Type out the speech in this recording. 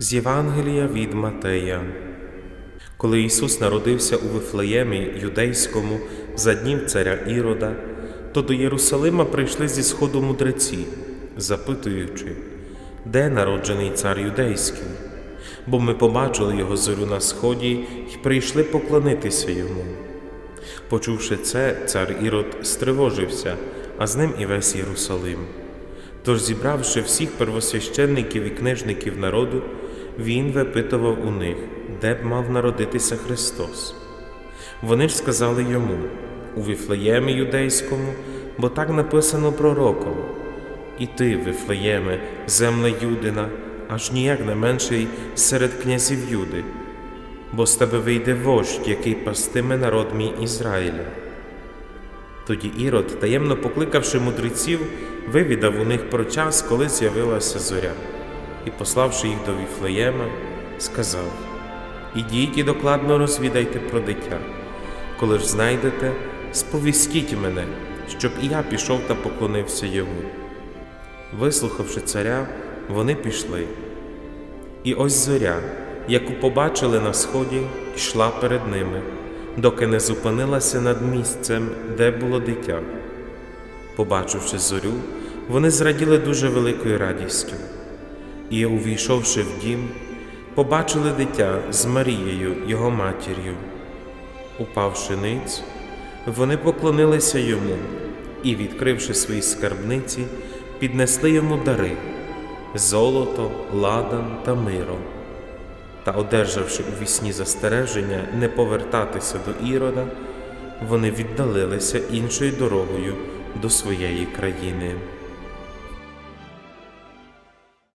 З Євангелія від Матея. Коли Ісус народився у Вифлеємі юдейському за днів царя Ірода, то до Єрусалима прийшли зі сходу мудреці, запитуючи, де народжений цар юдейський? Бо ми побачили його зорю на сході і прийшли поклонитися йому. Почувши це, цар Ірод стривожився, а з ним і весь Єрусалим. Тож, зібравши всіх первосвященників і книжників народу, він випитував у них, де б мав народитися Христос. Вони ж сказали йому у Віфлеємі юдейському, бо так написано пророком. І ти, Вифлеєме, земля Юдина, аж ніяк не менший серед князів Юди, бо з тебе вийде вождь, який пастиме народ мій Ізраїля. Тоді Ірод, таємно покликавши мудреців, вивідав у них про час, коли з'явилася зоря, і, пославши їх до Віфлеєма, сказав: Ідіть і докладно розвідайте про дитя. Коли ж знайдете, сповістіть мене, щоб і я пішов та поклонився йому. Вислухавши царя, вони пішли. І ось зоря, яку побачили на сході, йшла перед ними, доки не зупинилася над місцем, де було дитя. Побачивши зорю, вони зраділи дуже великою радістю. І, увійшовши в дім, побачили дитя з Марією, його матір'ю. Упавши ниць, вони поклонилися йому і, відкривши свої скарбниці, піднесли йому дари золото, ладан та миро. Та, одержавши у вісні застереження не повертатися до Ірода, вони віддалилися іншою дорогою до своєї країни.